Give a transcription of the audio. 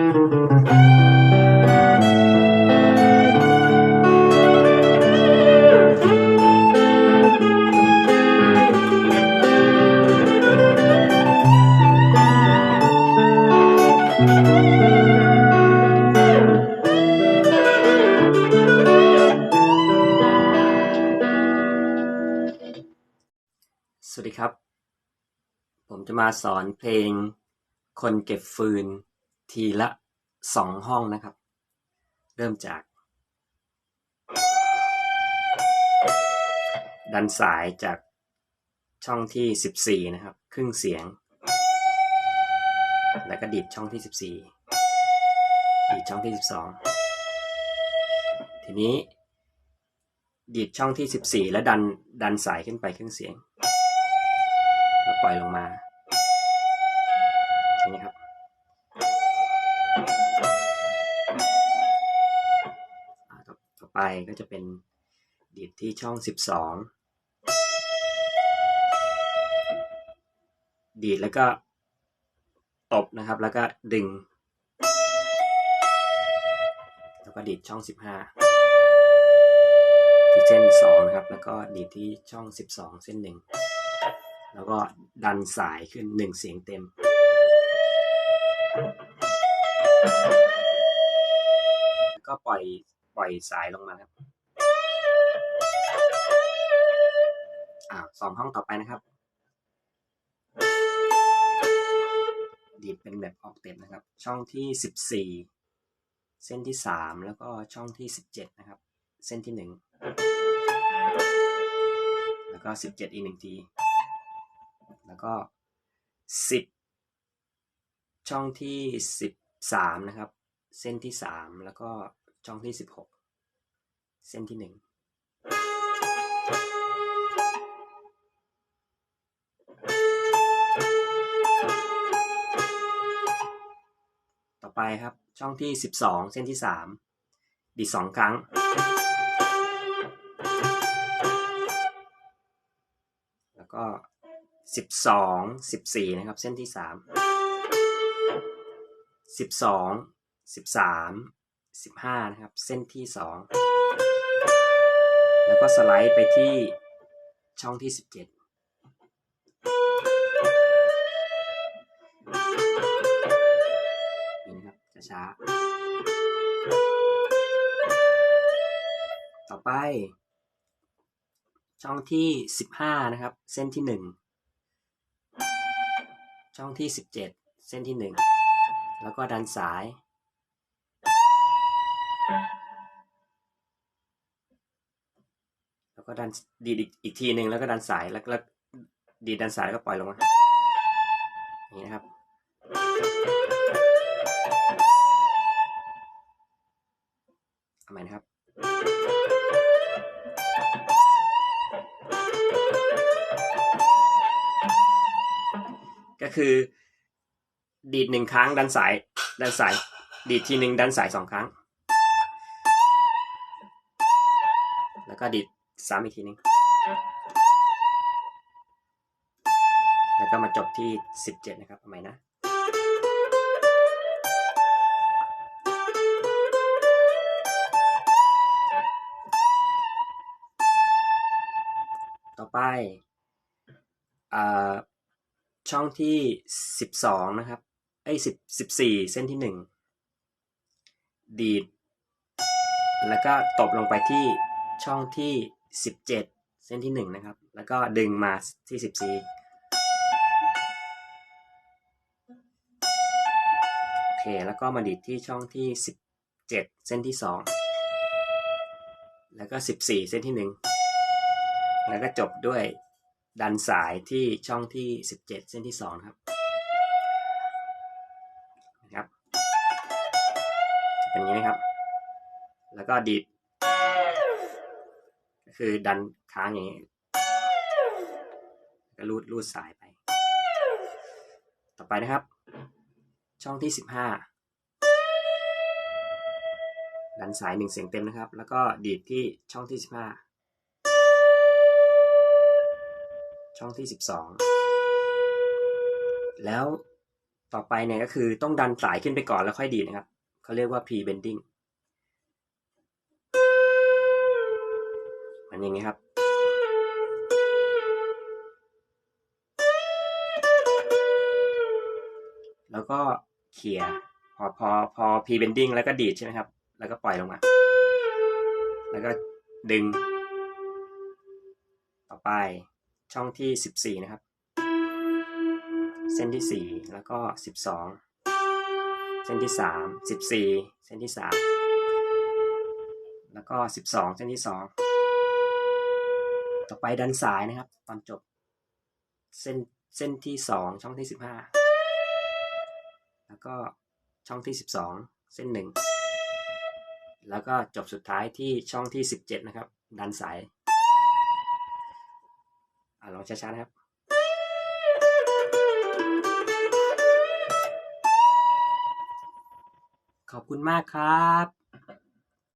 สวัสดีครับ ผมจะมาสอนเพลงคนเก็บฟืน ทีละสองห้องนะครับ เริ่มจาก ดันสายจากช่องที่สิบสี่นะครับ ครึ่งเสียง แล้วก็ดีดช่องที่สิบสี่ดีดช่องที่สิบสองทีนี้ ดีดช่องที่สิบสี่แล้วดันดันสายขึ้นไปครึ่งเสียง แล้วปล่อยลงมาอย่างนี้ครับ ไปก็จะเป็นดีดที่ช่อง 12 ดีดแล้วก็ตบนะครับแล้วก็ดึง แล้วก็ดีดช่อง 15 ที่เส้น 2 นะครับ แล้วก็ดีดที่ช่อง 12 เส้น 1 แล้วก็ดันสายขึ้นหนึ่งเสียงเต็มแล้วก็ปล่อยป ล่อยสายลงมาครับอ่าสองห้องต่อไปนะครับ ดีดเป็นแบบออกเต็มนะครับ ช่องที่สิบสี่เส้นที่สามแล้วก็ช่องที่สิบเจ็ดนะครับ เส้นที่หนึ่งแล้วก็สิบเจ็ดอีกหนึ่งที แล้วก็สิบช่องที่สิบสามนะครับ เส้นที่สามแล้วก็ ช่องที่สิบหกเส้นที่หนึ่งต่อไปครับช่องที่สิบสองเส้นที่สามดีดสองครั้ง แล้วก็สิบสองสิบสี่นะครับ เส้นที่สาม สิบห้านะครับ เส้นที่สองแล้วก็สไลด์ไปที่ช่องที่สิบเจ็ดนี่นะครับช้าๆต่อไป ช่องที่สิบห้านะครับ เส้นที่หนึ่งช่องที่สิบเจ็ดเส้นที่หนึ่งแล้วก็ดันสาย แล้วก็ดันดีดอีกทีหนึ่งแล้วก็ดันสายแล้วดีดดันสายแล้วก็ปล่อยลงมาอย่างนี้นะครับ เอาใหม่นะครับก็คือดีดหนึ่งครั้งดันสาย ดันสาย ดีดทีหนึ่งดันสายสองครั้ง ก็ดีดซ้ำอีกทีหนึ่งแล้วก็มาจบที่สิบเจ็ดนะครับเอาใหม่นะต่อไปอ่าช่องที่สิบสองนะครับ ไอ้สิบสิบสี่เส้นที่หนึ่งดีด แล้วก็ตบลงไปที่ ช่องที่สิบเจ็ดเส้นที่หนึ่งนะครับ แล้วก็ดึงมาที่สิบสี่โอเค แล้วก็มาดีดที่ช่องที่สิบเจ็ดเส้นที่สองแล้วก็สิบสี่เส้นที่หนึ่งแล้วก็จบด้วยดันสายที่ช่องที่ 17 เส้นที่ 2 ครับนะครับ จะเป็นอย่างนี้นะครับ แล้วก็ดีด คือดันค้างอย่างนี้ก็รูดรูดสายไป ต่อไปนะครับ ช่องที่ 15 ดันสายหนึ่งเสียงเต็มนะครับ แล้วก็ดีดที่ช่องที่ 15 ช่องที่ 12 แล้วต่อไปเนี่ยก็คือต้องดันสายขึ้นไปก่อนแล้วค่อยดีดนะครับ เขาเรียกว่า pre bending อย่างนี้ครับ แล้วก็เขี่ยพอพอพอ pre bending แล้วก็ดีดใช่ไหมครับ แล้วก็ปล่อยลงมา แล้วก็ดึง ต่อไปช่องที่สิบสี่นะครับ เส้นที่สี่แล้วก็สิบสองเส้นที่สามสิบสี่เส้นที่สามแล้วก็สิบสองเส้นที่สอง ต่อไปดันสายนะครับ ตอนจบ เส้นเส้นที่สองช่องที่สิบห้าแล้วก็ช่องที่สิบสองเส้นหนึ่งแล้วก็จบสุดท้ายที่ช่องที่สิบเจ็ดนะครับ ดันสายอะลองช้าๆนะครับขอบคุณมากครับ